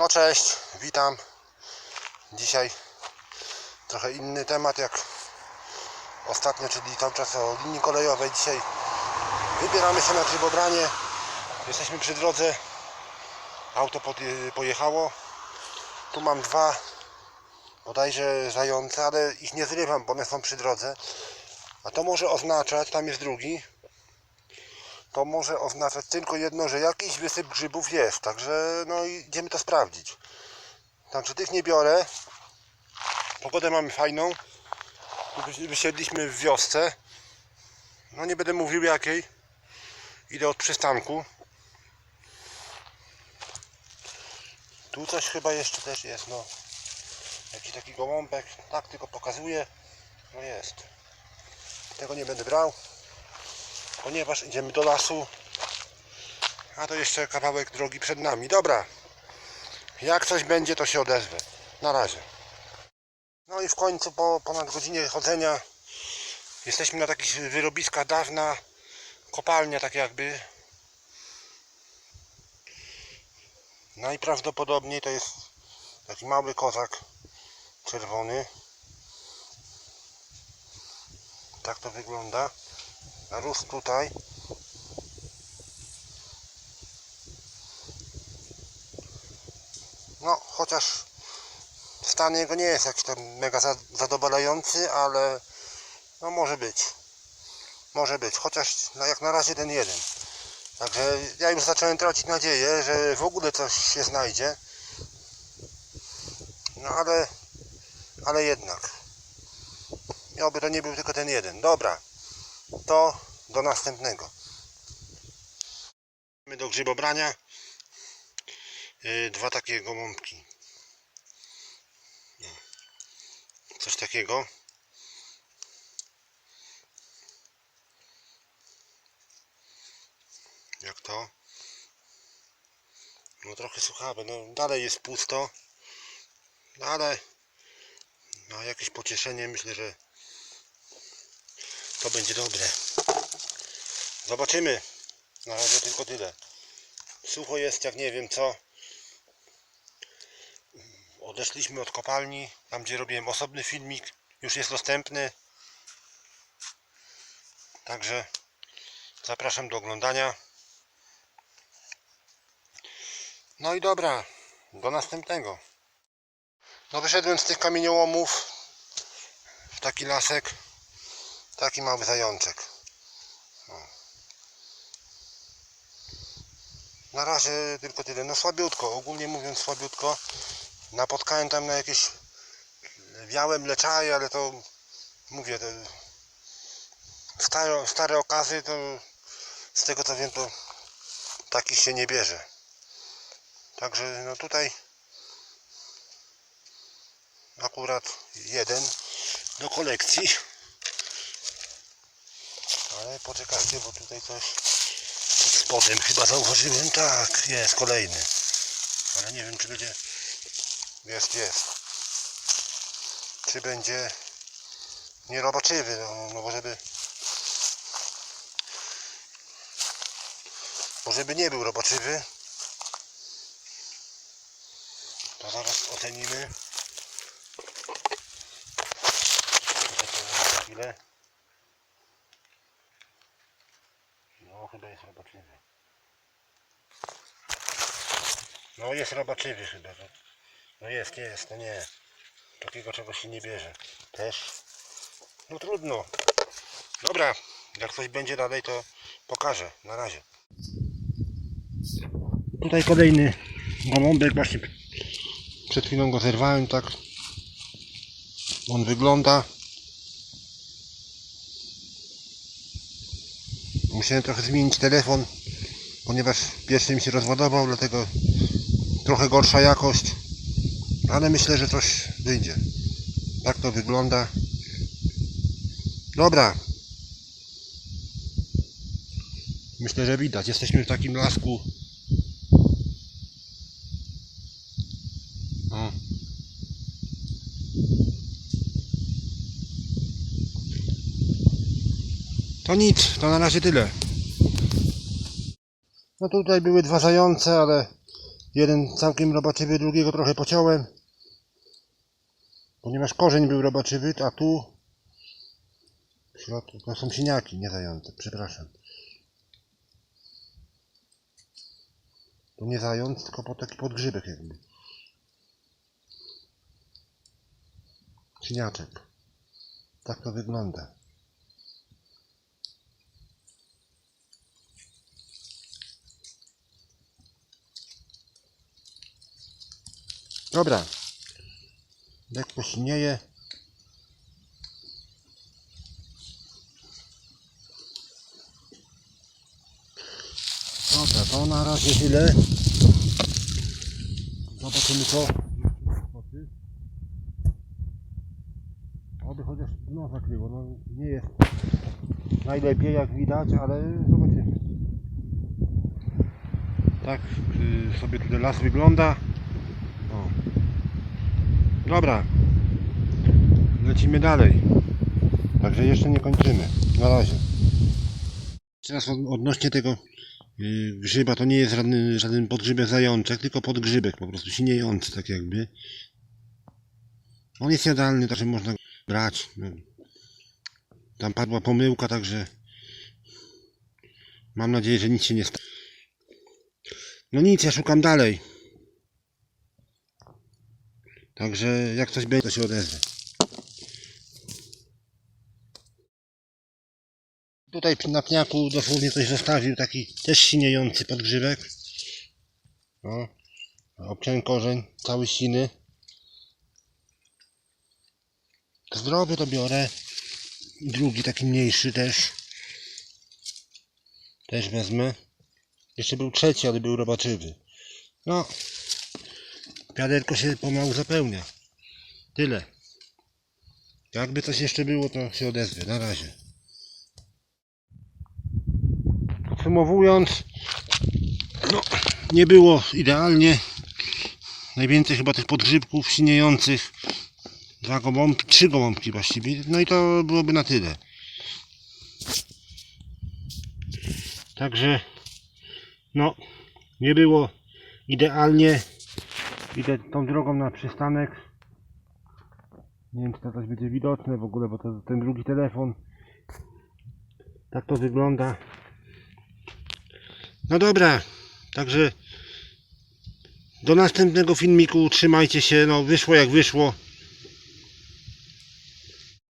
No cześć, witam. Dzisiaj trochę inny temat jak ostatnio, czyli cały czas o linii kolejowej. Dzisiaj wybieramy się na grzybobranie. Jesteśmy przy drodze. Auto podje- pojechało. Tu mam dwa bodajże zające, ale ich nie zrywam, bo one są przy drodze. A to może oznaczać, tam jest drugi, to może oznaczać tylko jedno, że jakiś wysyp grzybów jest. Także no idziemy to sprawdzić. Także tych nie biorę. Pogodę mamy fajną. Wysiedliśmy w wiosce. No nie będę mówił jakiej. Idę od przystanku. Tu coś chyba jeszcze też jest, no. Jakiś taki gołąbek. Tak tylko pokazuje. No jest. Tego nie będę brał ponieważ idziemy do lasu, a to jeszcze kawałek drogi przed nami. Dobra, jak coś będzie, to się odezwę. Na razie. No i w końcu po ponad godzinie chodzenia jesteśmy na takich wyrobiskach dawna, kopalnia tak jakby. Najprawdopodobniej to jest taki mały kozak czerwony. Tak to wygląda rósł tutaj. No, chociaż stan jego nie jest jakiś tam mega za- zadowalający, ale no może być. Może być, chociaż no, jak na razie ten jeden. Także ja już zacząłem tracić nadzieję, że w ogóle coś się znajdzie. No ale, ale jednak. Miałby to nie był tylko ten jeden. Dobra to do następnego. Do grzybobrania yy, dwa takie gołąbki. Coś takiego. Jak to? No trochę słuchawe, no dalej jest pusto. Ale no jakieś pocieszenie myślę, że to będzie dobre. Zobaczymy. Na razie tylko tyle. Sucho jest jak nie wiem co. Odeszliśmy od kopalni, tam gdzie robiłem osobny filmik. Już jest dostępny. Także zapraszam do oglądania. No i dobra, do następnego. No wyszedłem z tych kamieniołomów w taki lasek. Taki mały zajączek. O. Na razie tylko tyle. No słabiutko, ogólnie mówiąc słabiutko. Napotkałem tam na jakieś białe mleczaje, ale to mówię, to stare, stare okazy to z tego co wiem to takich się nie bierze. Także no tutaj akurat jeden do kolekcji. Ale poczekajcie, bo tutaj coś pod spodem chyba zauważyłem. Tak, jest kolejny. Ale nie wiem, czy będzie. Jest, jest. Czy będzie nierobaczywy, no, no bo żeby. Bo żeby nie był robaczywy, to zaraz ocenimy. Chwilę. No chyba jest robaczywy. No jest robaczywy chyba. No, no jest, jest, no nie. Takiego czegoś się nie bierze. Też. No trudno. Dobra, jak coś będzie dalej to pokażę. Na razie. Tutaj kolejny gołąbek właśnie przed chwilą go zerwałem tak. On wygląda. Musiałem trochę zmienić telefon, ponieważ pierwszy mi się rozładował, dlatego trochę gorsza jakość, ale myślę, że coś wyjdzie. Tak to wygląda. Dobra. Myślę, że widać. Jesteśmy w takim lasku. To nic, to na razie tyle. No tutaj były dwa zające, ale Jeden całkiem robaczywy, drugiego trochę pociąłem. Ponieważ korzeń był robaczywy, a tu w środku to są siniaki, nie zające, przepraszam. To nie zając, tylko po taki podgrzybek jakby. Siniaczek. Tak to wygląda. Dobra. Lekko sinieje. Dobra, to na razie tyle. Zobaczymy co. Oby chociaż dno zakryło. No nie jest najlepiej jak widać, ale zobaczymy. Tak y, sobie tutaj las wygląda. Dobra. Lecimy dalej. Także jeszcze nie kończymy. Na razie. Teraz od- odnośnie tego y, grzyba, to nie jest żadny, żaden podgrzybek zajączek, tylko podgrzybek po prostu siniejący tak jakby. On jest jadalny, także można brać. No. Tam padła pomyłka, także mam nadzieję, że nic się nie stanie. No nic, ja szukam dalej. Także jak coś będzie, to się odezwę. Tutaj na pniaku dosłownie coś zostawił, taki też siniejący podgrzybek. O, obciąłem korzeń, cały siny. Zdrowy to biorę. Drugi taki mniejszy też. Też wezmę. Jeszcze był trzeci, ale był robaczywy. No, wiaderko się pomału zapełnia. Tyle. Jakby coś jeszcze było, to się odezwę. Na razie. Podsumowując, no, nie było idealnie. Najwięcej chyba tych podgrzybków siniejących. Dwa gołąbki, trzy gołąbki właściwie. No i to byłoby na tyle. Także, no, nie było idealnie. Idę tą drogą na przystanek. Nie wiem, czy coś będzie widoczne w ogóle, bo to ten drugi telefon. Tak to wygląda. No dobra, także do następnego filmiku trzymajcie się, no wyszło jak wyszło.